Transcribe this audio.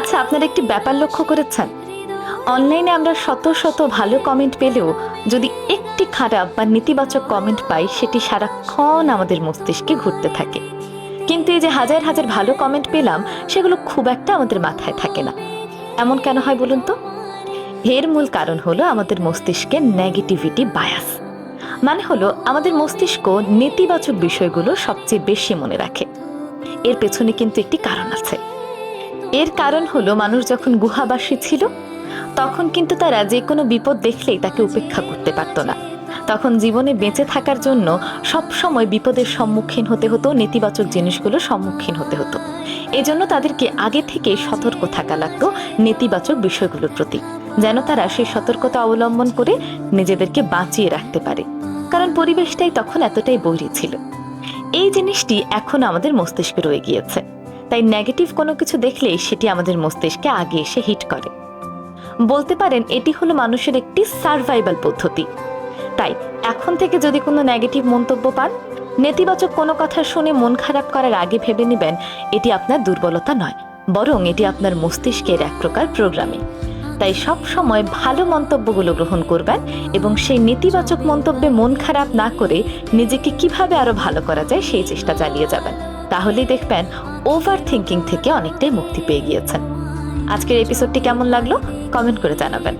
আচ্ছা আপনারা একটি ব্যাপার লক্ষ্য করেছেন। অনলাইনে আমরা শত শত ভালো কমেন্ট পেলেও যদি একটি খারাপ বা নেতিবাচক কমেন্ট পাই, সেটি সারাক্ষণ আমাদের মস্তিষ্কে ঘুরতে থাকে। কিন্তু এই যে হাজার হাজার ভালো কমেন্ট পেলাম, সেগুলো খুব একটা আমাদের মাথায় থাকে না। এমন কেন হয় বলুন তো? এর মূল কারণ হলো আমাদের মস্তিষ্কে নেগেটিভিটি বায়াস মানে হলো আমাদের মস্তিষ্ক নেতিবাচক বিষয়গুলো সবচেয়ে বেশি মনে রাখে। এর পেছনে কিন্তু একটি কারণ আছে। এর কারণ হলো মানুষ যখন গুহাবাসী ছিল, তখন কিন্তু তারা যে কোনো বিপদ দেখলেই তাকে উপেক্ষা করতে পারত না। তখন জীবনে বেঁচে থাকার জন্য সব সময় বিপদের সম্মুখীন হতে হতো, নেতিবাচক জিনিসগুলো সম্মুখীন হতে হতো। এজন্য তাদেরকে আগে থেকে সতর্ক থাকা লাগতো নেতিবাচক বিষয়গুলোর প্রতি, যেন তারা সেই সতর্কতা অবলম্বন করে নিজেদেরকে বাঁচিয়ে রাখতে পারে। কারণ পরিবেশটাই তখন এতটাই বৈরী ছিল। এই জিনিসটি এখন আমাদের মস্তিষ্কে রয়ে গিয়েছে। তাই নেগেটিভ কোনো কিছু দেখলেই সেটি আমাদের মস্তিষ্কে আগে এসে হিট করে। বলতে পারেন, এটি হলো মানুষের একটি সার্ভাইভাল পদ্ধতি। তাই, এখন থেকে যদি কোনো নেগেটিভ মন্তব্য পান, নেতিবাচক কোনো কথা শুনে মন খারাপ করার আগে ভেবে নেবেন, এটি আপনার দুর্বলতা নয়, বরং এটি আপনার মস্তিষ্কের এক প্রকার প্রোগ্রামিং তাই সব সময় ভালো মন্তব্যগুলো গ্রহণ করবেন এবং সেই নেতিবাচক মন্তব্যে মন খারাপ না করে নিজেকে কীভাবে আরও ভালো করা যায় সেই চেষ্টা চালিয়ে যাবেন। তাহলেই দেখবেন ওভার থিঙ্কিং থেকে অনেকটাই মুক্তি পেয়ে গিয়েছেন। আজকের এপিসোডটি কেমন লাগল? কমেন্ট করে জানাবেন।